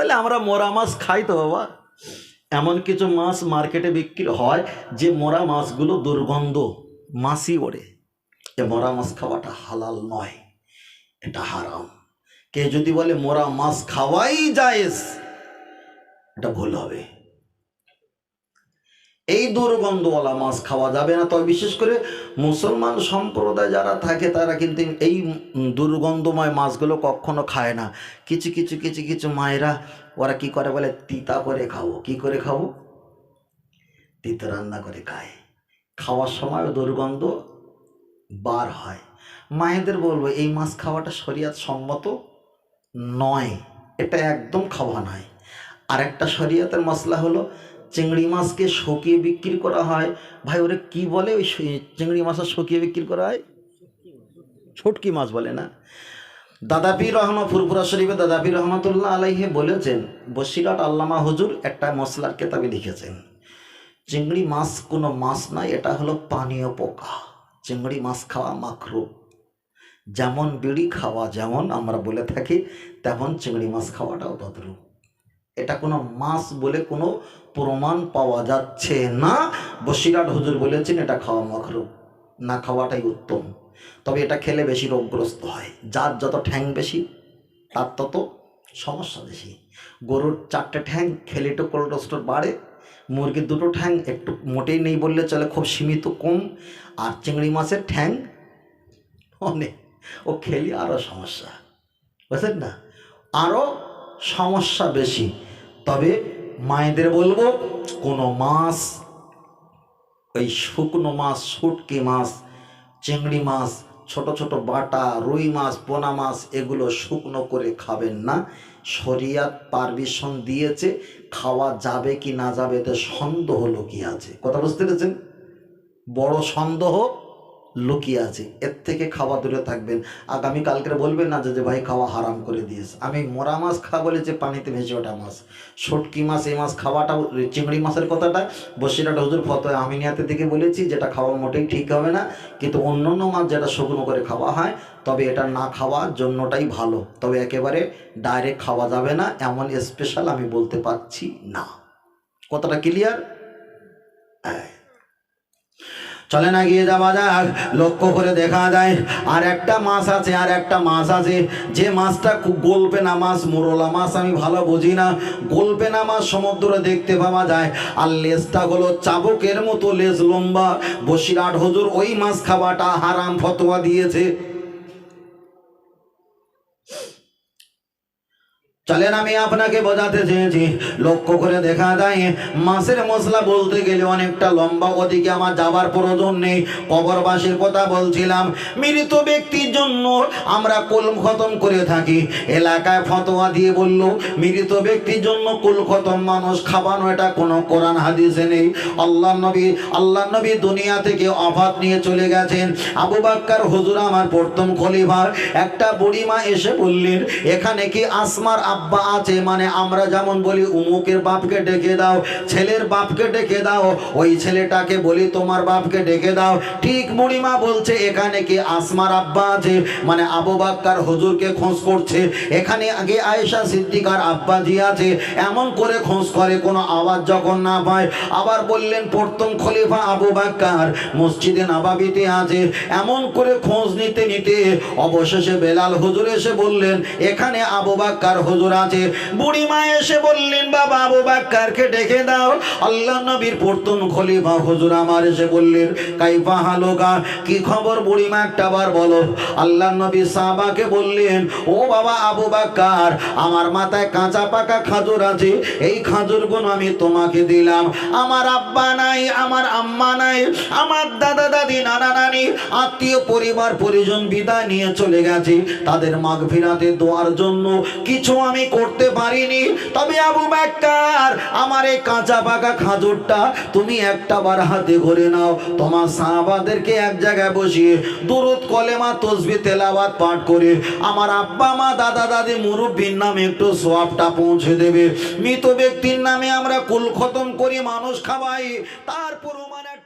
তাহলে আমরা মোরা মাছ খাই তো বাবা। এমন কিছু মাছ মার্কেটে বিক্রি হয় যে মরা মাছগুলো দুর্গন্ধ মাছই ওড়ে। এ মরা মাছ খাওয়াটা হালাল নয়, এটা হারাম। কে যদি বলে মোরা মাছ খাওয়াই যায় এটা ভুল হবে। এই দুর্গন্ধওয়ালা মাছ খাওয়া যাবে না। তবে বিশেষ করে মুসলমান সম্প্রদায় যারা থাকে, তারা কিন্তু এই দুর্গন্ধময় মাছগুলো কখনো খায় না। কিছু কিছু কিছু কিছু মায়েরা, ওরা কি করে বলে? তিতা করে খাব কি করে খাব তিতা রান্না করে খায়। খাওয়ার সময় দুর্গন্ধ বার হয়। মায়েদের বলব, এই মাছ খাওয়াটা শরিয়াত সম্মত নয়। এটা একদম খাওয়া নয়। আর একটা শরিয়াতের মশলা হলো চিংড়ি মাছকে শুকিয়ে বিক্রি করা হয়। ভাই, ওরে কি বলে ওই চিংড়ি মাছের শুকিয়ে বিক্রি করা হয়? ছটকি মাছ বলে না। দাদাপীর রহমা ফুরপুরা শরীফে দাদাপীর রহমতুল্লাহ আলাইহে বলেছেন, বসিরাট আল্লামা হুজুর একটা মশলার কেতাবে লিখেছেন, চিংড়ি মাছ কোনো মাছ নয়, এটা হলো পানীয় পোকা। চিংড়ি মাছ খাওয়া মাখরু যেমন বিড়ি খাওয়া যেমন আমরা বলে থাকি, তেমন চিংড়ি মাছ খাওয়াটাও তদ্রূপ এটা কোনো মাছ বলে কোনো প্রমাণ পাওয়া যাচ্ছে না। বসিরাট হুজুর বলেছেন, এটা খাওয়া মাখরু না খাওয়াটাই উত্তম। তবে এটা খেলে বেশি রোগগ্রস্ত হয়। যার যত ঠ্যাং বেশি, তার তত সমস্যা বেশি। গরুর চারটে ঠ্যাং, খেলে একটু কোলেস্ট্রল বাড়ে। মুরগির দুটো ঠ্যাং, একটু মোটেই নেই বললে চলে, খুব সীমিত, কম। আর চিংড়ি মাছের ঠ্যাং, অনেক। ও খেলি আরও সমস্যা, বুঝলেন না? আরও সমস্যা বেশি। তবে মায়েদের বলব, কোনো মাছ ওই শুকনো মাছ, শুটকি মাছ, চিংড়ি মাছ, ছোট ছোট বাটা, রুই মাছ, পোনা মাছ, এগুলো শুকনো করে খাবেন না। শরিয়াত পারমিশন দিয়েছে, খাওয়া যাবে কি না যাবে, এতে সন্দেহ লুকিয়ে আছে। কথা বুঝতে পেরেছেন? বড় সন্দেহ লুকিয়ে আছে। এর থেকে খাওয়া দূরে থাকবেন। আগামী কালকে বলবেন না যে ভাই খাওয়া হারাম করে দিয়েছে। আমি মরা মাছ খাওয়া বলে যে পানিতে ভেসে ওঠা মাছ। শুটকি মাছ, এই মাছ খাওয়াটা, চিংড়ি মাছের কথাটা বসিরাট হুজুর ফতো আমিনিয়াতের দিকে বলেছি, যেটা খাওয়া মোটেই ঠিক হবে না। কিন্তু অন্য অন্য মাছ যেটা শুকনো করে খাওয়া হয়, তবে এটা না খাওয়ার জন্যটাই ভালো। তবে একেবারে ডাইরেক্ট খাওয়া যাবে না, এমন স্পেশাল আমি বলতে পারছি না। কথাটা ক্লিয়ার চলে না গিয়ে যাওয়া যাক লক্ষ্য করে দেখা যায়। আর একটা মাছ আছে, আর একটা মাছ আছে। যে মাছটা খুব গল্পে না মাছ, মোরলা মাছ আমি ভালো বুঝি না। গল্পে না মাছ সমুদ্রে দেখতে পাওয়া যায়। আর লেজটা হলো চাবকের মতো, লেজ লম্বা। বসিরাট হজুর ওই মাছ খাওয়াটা হারাম ফতোয়া দিয়েছে। চলেন, আমি আপনাকে বোঝাতে চেয়েছি। লক্ষ্য করে দেখা যায়, মাছের মশলা বলতে গেলে অনেকটা লম্বা, ওদিকে আমার যাবার প্রয়োজন নেই, কবরবাসীর কথা বলছিলাম। মৃত ব্যক্তির জন্য আমরা কুল খতম করে থাকি। এলাকায় ফতোয়া দিয়ে বলল, মৃত ব্যক্তির জন্য কুল খতম, মানুষ খাবানো, এটা কোনো কোরআন হাদিসে নেই। আল্লাহ নবী আল্লাহ নবী দুনিয়া থেকে অফাত নিয়ে চলে গেছেন। আবু বাক্কার হুজুর আমার প্রথম খলিফা। একটা বুড়িমা এসে বললেন, এখানে কি আসমার আব্বা আছে মানে আমরা যেমন বলি, উমুকের বাপকে ডেকে দাও, ছেলের বাপকে ডেকে দাও, ওই ছেলেটাকে বলি, তোমার বাপকে ডেকে দাও। ঠিক বুড়িমা বলছে, এখানে কি আসমার আব্বা আছে? মানে আবু বাক্কার হুজুরকে খোঁজ করছে। এখানে আগে আয়েশা সিদ্দিকার আব্বা জি আছে, এমন করে খোঁজ করে, কোনো আওয়াজ যখন না পায়, আবার বললেন, প্রথম খলিফা আবু বাক্কার মসজিদে নাবাবিতে আছে। এমন করে খোঁজ নিতে নিতে অবশেষে বেলাল হুজুর এসে বললেন, এখানে আবু বাক্কার হুজুর আছে। বুড়ি মা এসে বললেন, বাবা, আবু বাক্কারকে ডেকে দাও। আল্লাহ নবীর প্রথম খলিফা হুজুর আমার এসে বললেন, কাইফা হালুকা, কি খবর বুড়ি মা একটা বার বলো। আল্লাহ নবী সাহাবাকে বললেন, ও বাবা, আবু বাক্কার, আমার মাথায় কাঁচা পাকা খাজুর আছে। এই খাজুরগুলো আমি তোমাকে দিলাম। আমার আব্বা নাই, আমার আম্মা নাই, আমার দাদা, দাদি, নানা, নানি, আত্মীয় পরিবার, পরিজন বিদায় নিয়ে চলে গেছে। তাদের মাঘ ফিরাতে দোয়ার জন্য কিছু আমি করতে পারিনি। তবে আবু বাক্কার আমার এই কাঁচা পাকা খাজুরটা তুমি একটা বার হাতে ঘুরে নাও। তোমার সাহাবাদেরকে এক জায়গায় বসিয়ে দুরুদ, কলেমা, তসবি, তেলাওয়াত পাঠ করে আমার আব্বা, মা, দাদা, দাদি, মুরব্বীর নামে একটু সোয়াবটা পৌঁছে দেবে। মৃত ব্যক্তির নামে আমরা কুল খতম করি, মানুষ খাওয়াই। তার প্রমাণ একটা